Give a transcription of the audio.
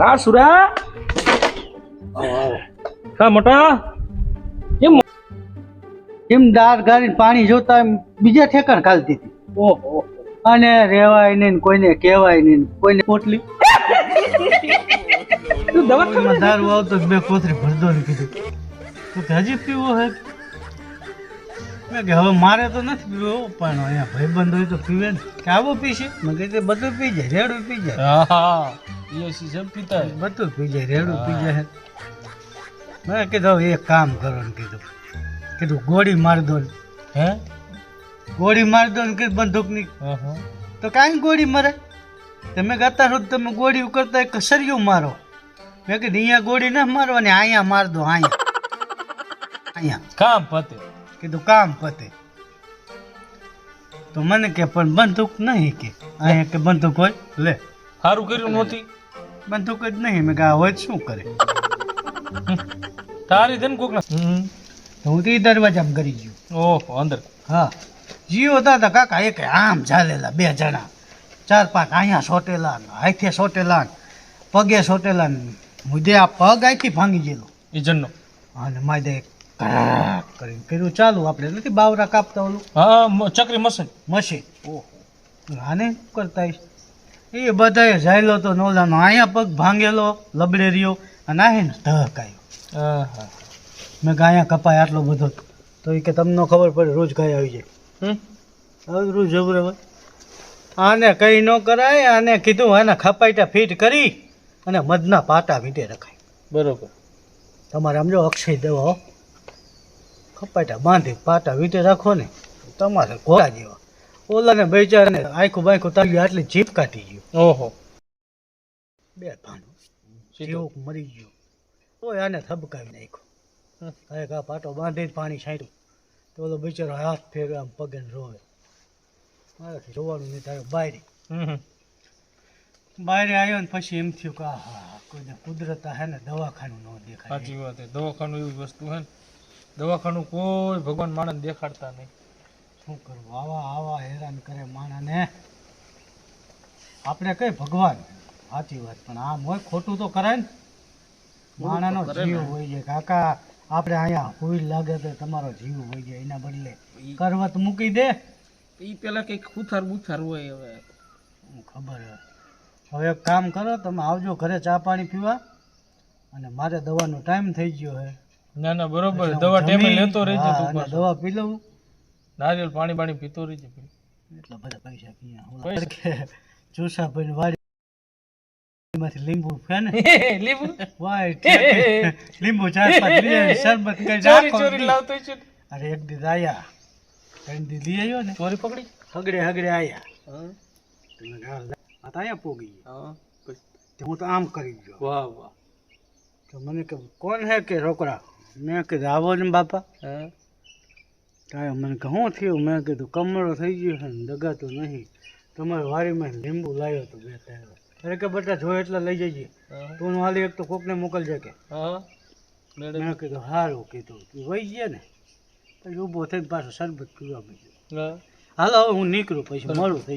હા સુરા? હા મોટા? કેમ એમ દાર ગાળીને પાણી જોતા બીજા ઠેકાણ ખાલતી હતી ઓહો. અને રેવાય નહીં કોઈને કહેવાય નહીં ને કોઈને પોટલી. તું દારૂ આવતો બે કોથરી ભરદો ને કીધું. તું હજી પીવો હે. મેં કે હવે મારે તો નથી પીવો પણ અહીંયા ભાઈબંધ હોય તો પીવે ને. કે આવો પીશે? મેં કીધું બધું પી જાય રેડું પી જાય. હા. પીતા હે. બધું પી જાય રેડું પી જાય. મેં કીધું એક કામ કરો ને કીધું. કીધું ગોળી માર દો ને. હે? ગોળી માર દો ને કીધું બંદૂકની. તો કાંઈ ગોળી મરે? તમે ગાતા રોજ તમે ગોળી કરતા એક સરિયું મારો. મેં કીધું અહીંયા ગોળી ના મારવાની અહીંયા માર દો અહીંયા. અહીંયા. કામ પતે. કીધું કામ પતે. તો મને કે પણ બંદૂક નહીં કે. અહીંયા કે બંદૂક હોય? લે. સારું કર્યું નહોતી? બંદૂક જ નહીં. મેં કહા હોય શું કરે? તારી ધન કોકડા તો હું તે દરવાજા આમ કરી ગયો. ઓહો અંદર. હા. જીઓ હતા તા કાકા એક આમ ચાલેલા બે જણા. ચાર પાંચ અહીંયા સોટેલા ને હાથે સોટેલા પગે સોટેલા મુદે આ પગ અહીંથી ભાંગી ગયેલો. એ જણનો. અને કરાક કરીને કર્યું ચાલુ આપણે નથી બાવરા કાપતા ઓલું? હા ચકરી મશીન. મશીન. આને શું કરતા? એ બધાએ જાયલો તો નોલાનો અહીંયા પગ ભાંગેલો લબડે રહ્યો અને આ ને ધક આવ્યો હા હા મેં કે અહીંયા કપાય આટલો બધો. તો એ કે તમને ખબર પડે રોજ ગાય આવી જાય. હમ? હવે રોજ જવું હોય આને કંઈ ન કરાય આને કીધું આને ખપાઈટા ફિટ કરી અને મધના પાટા વીટે રખાય. બરોબર. તમારે સમજો અક્ષય દેવો હો. ખપાઈટા બાંધી પાટા વીંટે રાખો ને તમારે ઘોડા જેવા. ઓલાને બેચારાને આખું બાખું તારી આટલી જીપ કાઢી ગયું. ઓહો. બે ભાંડું સીધો. મરી ગયો. તોય આને થબકાવી નાખ્યો. હવે કા પાટો બાંધી પાણી છાંટ્યું. તો ઓલો બિચારો હાથ ફેરવે આમ પગે રોવે. મારાથી જોવાનું નહીં તારે બાયરી. હમ. આવ્યો ને પછી એમ થયું કે હા કોઈને કુદરત હે ને દવાખાનું ન દેખાય. સાચી વાત દવાખાનું એવી વસ્તુ હે ને દવાખાનું કોઈ ભગવાન માણસ દેખાડતા નહીં. શું કરવું? આવા આવા હેરાન કરે માણસને. આપણે કઈ ભગવાન? સાચી વાત પણ આમ હોય ખોટું તો કરાય ને. માણાનો જીવ હોય છે. કાકા આપણે અહીંયા હુઈ લાગે તો તમારો જીવ હોય છે એના બદલે કરવત મૂકી દે. એ પેલા કઈ ખૂથાર બુથાર હોય હવે. હું ખબર. હવે એક કામ કરો તમે આવજો ઘરે ચા પાણી પીવા. અને મારે દવાનો ટાઈમ થઈ ગયો હે. ના ના બરોબર. દવા ટેમે લેતો રહેજો તું દવા પી લઉં. નારિયેળ પાણી પાણી પીતો રહેજે એટલે બધા પૈસા પીયા પૈસા? ઓલા કે ચોસા ભાઈ વાડી લીંબુ? ફે ને લીંબુ વાય લીંબુ ચાર પાંચ શરબત કરી નાખો. લાવતો છે અરે એક દી આયા. ત્રણ દી લઈ આવ્યો ને. ચોરી પકડી? હગડે હગડે આયા. તમે ઘર આ તો પોગી હા હું તો આમ કરી ગયો. વાહ વાહ. તો મને કે કોણ હે કે રોકડા? મેં કીધું આવો ને બાપા. હા. મને કે શું થયું? મેં કીધું કમળો થઈ ગયો છે ને દગાતો નહીં. તમારી વાડીમાં લીંબુ લાવ્યો હતો બે ત્રણ અરે કે બેટા જો એટલા લઈ જઈએ તું હાલી એક તો કોકને મોકલજે કે મેં કીધું સારું કીધું. વહી ગયા ને પછી ઊભો થઈને પાછો શરબત પીવા મળ્યો હા. હાલો હવે હું નીકળું પછી મળું. થઈ